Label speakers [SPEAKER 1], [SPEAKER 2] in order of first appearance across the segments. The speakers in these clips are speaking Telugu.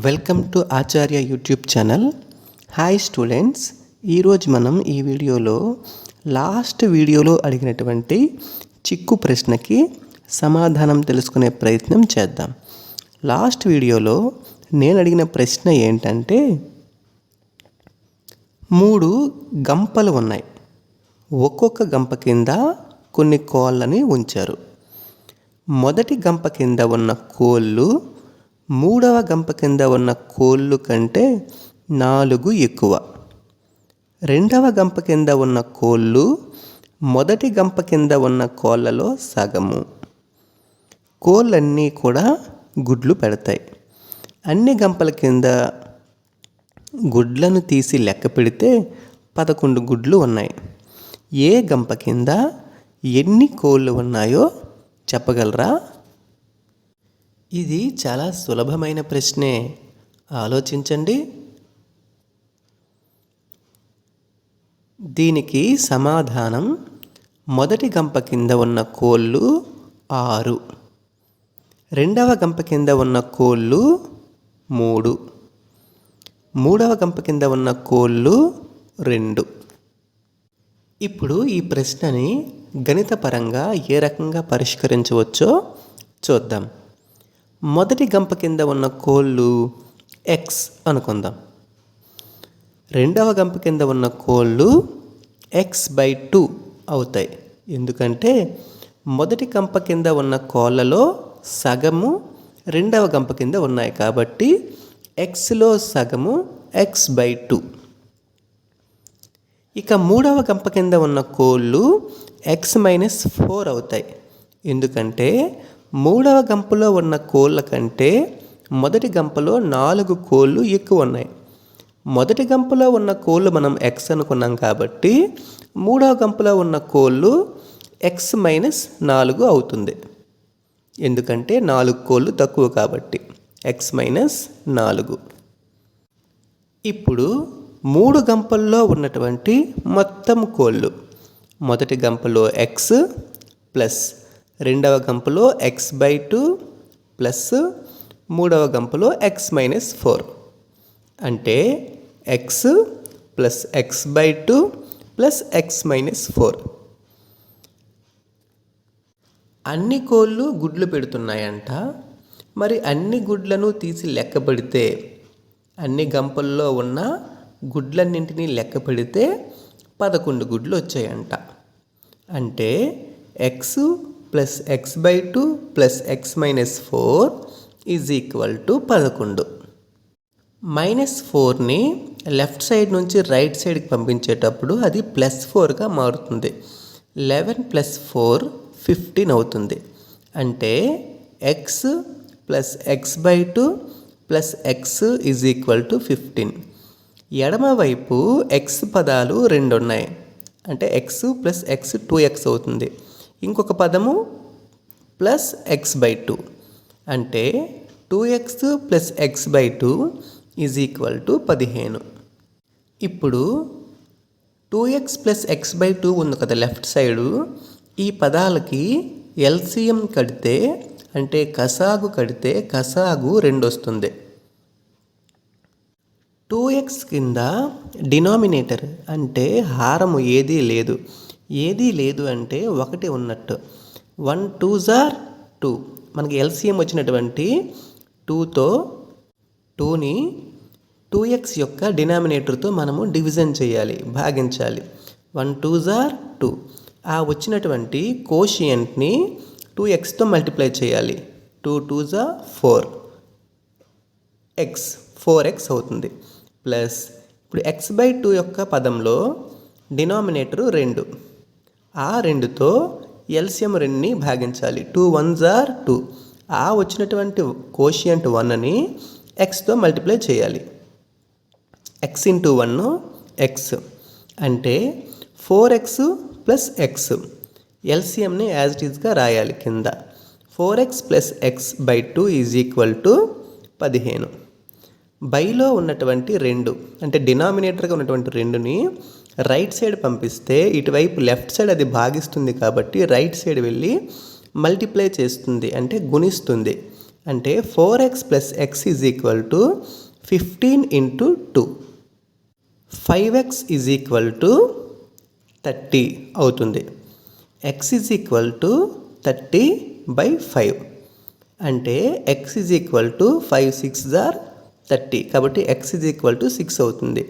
[SPEAKER 1] Welcome to Acharya YouTube channel hi students ఈరోజు మనం ఈ వీడియోలో లాస్ట్ వీడియోలో అడిగినటువంటి చిక్కు ప్రశ్నకి సమాధానం తెలుసుకునే ప్రయత్నం చేద్దాం. లాస్ట్ వీడియోలో నేను అడిగిన ప్రశ్న ఏంటంటే మూడు గంపలు ఉన్నాయి. ఒక్కొక్క గంప కింద కొన్ని కోళ్ళని ఉంచారు. మొదటి గంప కింద ఉన్న కోళ్ళు మూడవ గంప కింద ఉన్న కోళ్ళు కంటే నాలుగు ఎక్కువ. రెండవ గంప కింద ఉన్న కోళ్ళు మొదటి గంప కింద ఉన్న కోళ్ళలో సగము. కోళ్ళన్నీ కూడా గుడ్లు పెడతాయి. అన్ని గంపల కింద గుడ్లను తీసి లెక్క పెడితే పదకొండు గుడ్లు ఉన్నాయి. ఏ గంప కింద ఎన్ని కోళ్ళు ఉన్నాయో చెప్పగలరా? ఇది చాలా సులభమైన ప్రశ్నే. ఆలోచించండి. దీనికి సమాధానం మొదటి గంప కింద ఉన్న కోళ్ళు ఆరు. రెండవ గంప కింద ఉన్న కోళ్ళు మూడు. మూడవ గంప కింద ఉన్న కోళ్ళు రెండు. ఇప్పుడు ఈ ప్రశ్నని గణితపరంగా ఏ రకంగా పరిష్కరించవచ్చో చూద్దాం. మొదటి గంప కింద ఉన్న కోళ్ళు ఎక్స్ అనుకుందాం. రెండవ గంప కింద ఉన్న కోళ్ళు ఎక్స్ బై టూ అవుతాయి. ఎందుకంటే మొదటి గంప కింద ఉన్న కోళ్ళలో సగము రెండవ గంప కింద ఉన్నాయి కాబట్టి ఎక్స్లో సగము ఎక్స్ బై టూ ఇక మూడవ గంప కింద ఉన్న కోళ్ళు ఎక్స్ మైనస్ ఫోర్ అవుతాయి. ఎందుకంటే మూడవ గంపలో ఉన్న కోళ్ళ కంటే మొదటి గంపలో నాలుగు కోళ్ళు ఎక్కువ ఉన్నాయి మొదటి గంపలో ఉన్న కోళ్ళు మనం ఎక్స్ అనుకున్నాం కాబట్టి మూడవ గంపలో ఉన్న కోళ్ళు ఎక్స్ మైనస్ నాలుగు అవుతుంది. ఎందుకంటే నాలుగు కోళ్ళు తక్కువ కాబట్టి ఎక్స్ మైనస్ నాలుగు. ఇప్పుడు మూడు గంపల్లో ఉన్నటువంటి మొత్తం కోళ్ళు. మొదటి గంపలో ఎక్స్ ప్లస్ రెండవ గంపలో ఎక్స్ బై టూ ప్లస్ మూడవ గంపలో ఎక్స్ మైనస్ ఫోర్. అంటే x plus x by two plus x minus four. అన్ని కోళ్ళు గుడ్లు పెడుతున్నాయంట. మరి అన్ని గుడ్లను తీసి లెక్క పెడితే అన్ని గంపల్లో ఉన్న గుడ్లన్నింటినీ లెక్క పెడితే పదకొండు గుడ్లు వచ్చాయంట. అంటే x plus x by two plus x minus four is equal to పదకొండు. మైనస్ ఫోర్ని లెఫ్ట్ సైడ్ నుంచి రైట్ సైడ్కి పంపించేటప్పుడు అది ప్లస్ ఫోర్గా మారుతుంది. లెవెన్ ప్లస్ ఫోర్ ఫిఫ్టీన్ అవుతుంది. అంటే x plus x by two plus x is equal to fifteen ఎడమవైపు ఎక్స్ పదాలు రెండు ఉన్నాయి. అంటే x plus x two x అవుతుంది. ఇంకొక పదము ప్లస్ ఎక్స్ బై టూ. అంటే two x plus x by two is equal to పదిహేను. ఇప్పుడు two x plus x by two ఉంది కదా లెఫ్ట్ సైడు. ఈ పదాలకి ఎల్సిఎం కడితే అంటే కసాగు కడితే కసాగు రెండు వస్తుంది టూ ఎక్స్ కింద డినామినేటర్ అంటే హారము ఏదీ లేదు. ఏదీ లేదు అంటే ఒకటి ఉన్నట్టు. వన్ టూ జార్ టూ. మనకి ఎల్సిఎం వచ్చినటువంటి టూతో టూని టూ ఎక్స్ యొక్క డినామినేటర్తో మనము డివిజన్ చేయాలి భాగించాలి. వన్ టూ జార్ టూ. ఆ వచ్చినటువంటి కోషియంట్ని టూ ఎక్స్తో మల్టిప్లై చేయాలి. టూ టూ జా ఫోర్. ఎక్స్ ఫోర్ ఎక్స్ అవుతుంది. ప్లస్ ఇప్పుడు ఎక్స్ బై టూ యొక్క పదంలో డినామినేటరు రెండు. ఆ రెండుతో ఎల్సిఎం రెండుని భాగించాలి. టూ వన్ జార్ టూ. ఆ వచ్చినటువంటి కోషియంట్ వన్ అని ఎక్స్తో మల్టిప్లై చేయాలి. ఎక్స్ ఇంటూ వన్ ఎక్స్ అంటే ఫోర్ ఎక్స్ ప్లస్ ఎక్స్. ఎల్సిఎంని యాజ్ ఇట్ ఈజ్గా రాయాలి కింద. Four x plus x by two is equal to పదిహేను. బైలో ఉన్నటువంటి రెండు అంటే డినామినేటర్గా ఉన్నటువంటి రెండుని రైట్ సైడ్ పంపిస్తే ఇటువైపు లెఫ్ట్ సైడ్ అది భాగిస్తుంది కాబట్టి రైట్ సైడ్ వెళ్ళి మల్టిప్లై చేస్తుంది అంటే గుణిస్తుంది. అంటే four x plus x is equal to fifteen into two. Five x is equal to thirty అవుతుంది. X is equal to thirty by five. అంటే x is equal to five six jar thirty. కాబట్టి x is equal to six అవుతుంది.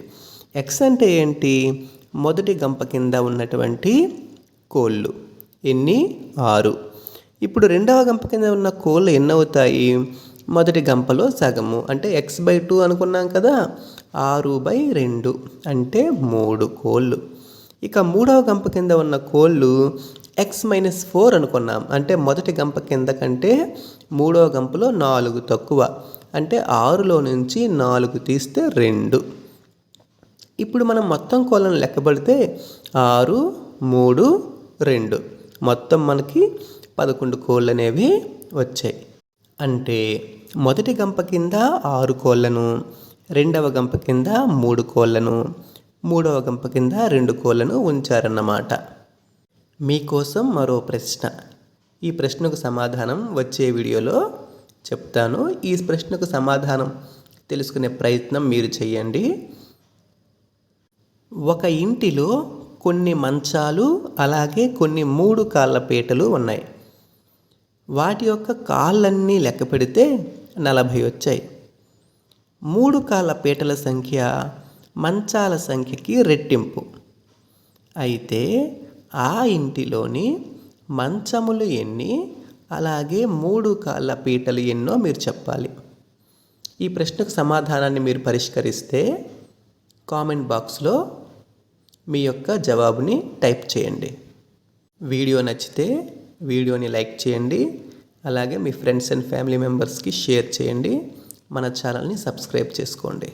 [SPEAKER 1] ఎక్స్ అంటే ఏంటి? మొదటి గంప కింద ఉన్నటువంటి కోళ్ళు. ఎన్ని ఆరు. ఇప్పుడు రెండవ గంప కింద ఉన్న కోళ్ళు ఎన్ని అవుతాయి మొదటి గంపలో సగము. అంటే ఎక్స్ బై టూ అనుకున్నాం కదా? ఆరు బై రెండు. అంటే మూడు కోళ్ళు. ఇక మూడవ గంప కింద ఉన్న కోళ్ళు ఎక్స్ మైనస్ ఫోర్ అనుకున్నాం. అంటే మొదటి గంప కింద కంటే మూడవ గంపలో నాలుగు తక్కువ. అంటే ఆరులో నుంచి నాలుగు తీస్తే రెండు. ఇప్పుడు మనం మొత్తం కోళ్ళను లెక్కబడితే ఆరు మూడు రెండు. మొత్తం మనకి పదకొండు కోళ్ళు అనేవి వచ్చాయి. అంటే మొదటి గంప కింద ఆరు కోళ్ళను రెండవ గంప కింద మూడు కోళ్ళను మూడవ గంప కింద రెండు కోళ్ళను ఉంచారన్నమాట. మీకోసం మరో ప్రశ్న. ఈ ప్రశ్నకు సమాధానం వచ్చే వీడియోలో చెప్తాను. ఈ ప్రశ్నకు సమాధానం తెలుసుకునే ప్రయత్నం మీరు చేయండి. ఒక ఇంటిలో కొన్ని మంచాలు అలాగే కొన్ని మూడు కాళ్ళ పీటలు ఉన్నాయి. వాటి యొక్క కాళ్ళన్నీ లెక్క పెడితే నలభై వచ్చాయి. మూడు కాళ్ళ పీటల సంఖ్య మంచాల సంఖ్యకి రెట్టింపు. అయితే ఆ ఇంటిలోని మంచములు ఎన్ని అలాగే మూడు కాళ్ళ పీటలు ఎన్నో మీరు చెప్పాలి. ఈ ప్రశ్నకు సమాధానాన్ని మీరు పరిష్కరిస్తే కామెంట్ బాక్స్లో మీ యొక్క జవాబుని టైప్ చేయండి. వీడియో నచ్చితే వీడియోని లైక్ చేయండి. అలాగే మీ ఫ్రెండ్స్ అండ్ ఫ్యామిలీ మెంబర్స్కి షేర్ చేయండి. మన ఛానల్ని సబ్స్క్రైబ్ చేసుకోండి.